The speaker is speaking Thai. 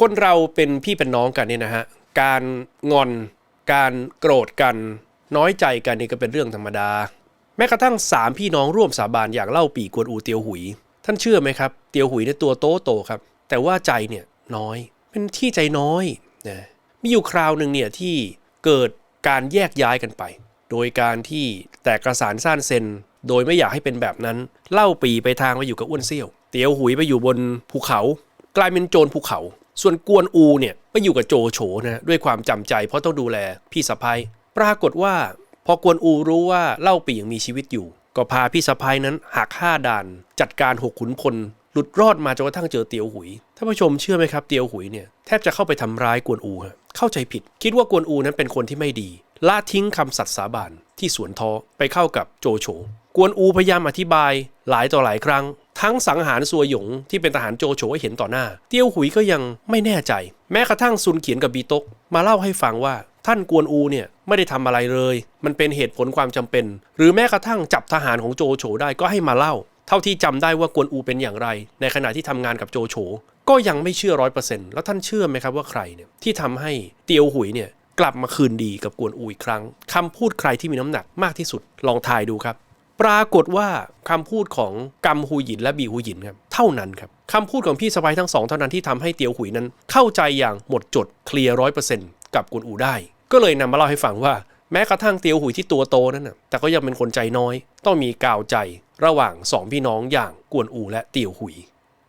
คนเราเป็นพี่เป็นน้องกันเนี่ยนะฮะการงอน การโกรธกัน น้อยใจกันนี่ก็เป็นเรื่องธรรมดา แม้กระทั่งสามพี่น้องร่วมสาบานอย่างเล่าปีกวนอูเตียวหุย ท่านเชื่อไหมครับ เตียวหุยเนี่ยตัวโตโตครับ แต่ว่าใจเนี่ยน้อย เป็นที่ใจน้อยนะมีอยู่คราวหนึ่งเนี่ยที่เกิดการแยกย้ายกันไป โดยการที่แตกกระสานซ่านเซนโดยไม่อยากให้เป็นแบบนั้น เล่าปีไปทางไปอยู่กับอ้วนเซี่ยว เตียวหุยไปอยู่บนภูเขา กลายเป็นโจรภูเขา ส่วนกวนอูเนี่ยไปอยู่กับโจโฉนะด้วยความจำใจ เพราะต้องดูแลพี่สะพ้ยปรากฏว่า พอกวนอูรู้ว่าเล่าปียังมีชีวิตอยู่ ก็พาพี่สะพ้ยนั้นหักห้าด่าน จัดการหกขุนพลหลุดรอดมาจนกระทั่งเจอเตียวหุยท่านผู้ชมเชื่อไหมครับเตียวหุยเนี่ยแทบจะเข้าไปทำร้ายกวนอูฮะเข้าใจผิด คิดว่ากวนอูนั้นเป็นคนที่ไม่ดีละทิ้งคำสัตย์สาบานที่สวนท้อไปเข้ากับโจโฉกวนอูพยายามอธิบายหลายต่อหลายครั้ง ทั้งสังหารซัวหยงที่เป็นทหารโจโฉให้เห็นต่อหน้า เตียวหุยก็ยังไม่แน่ใจ แม้กระทั่งซุนเขียนกับบีตก มาเล่าให้ฟังว่าท่านกวนอูเนี่ยไม่ได้ทำอะไรเลย มันเป็นเหตุผลความจำเป็น หรือแม้กระทั่งจับทหารของโจโฉได้ก็ให้มาเล่า เท่าที่จำได้ว่ากวนอูเป็นอย่างไร ในขณะที่ทำงานกับโจโฉก็ยังไม่เชื่อร้อยเปอร์เซ็นต์แล้วท่านเชื่อไหมครับว่าใครเนี่ยที่ทำให้เตียวหุยเนี่ยกลับมาคืนดีกับกวนอูอีกครั้งคำพูดใครที่มีน้ำหนักมากที่สุดลองทายดูครับ ปรากฏว่าคำพูดของกัมฮูหยินและบีฮูหยินครับเท่านั้นครับคำพูดของพี่สะายทั้งสองเท่านั้นที่ทำให้เตียวหุยนั้น เข้าใจอย่างหมดจดเคลียร์ร้อยเปอร์เซ็นต์กับกวนอูได้ ก็เลยนำมาเล่าให้ฟังว่าแม้กระทั่งเตียวหุยที่ตัวโตนั้นนะแต่ก็ยังเป็นคนใจน้อย ต้องมีกาวใจระหว่างสองพี่น้องอย่างกวนอูและเตียวหุย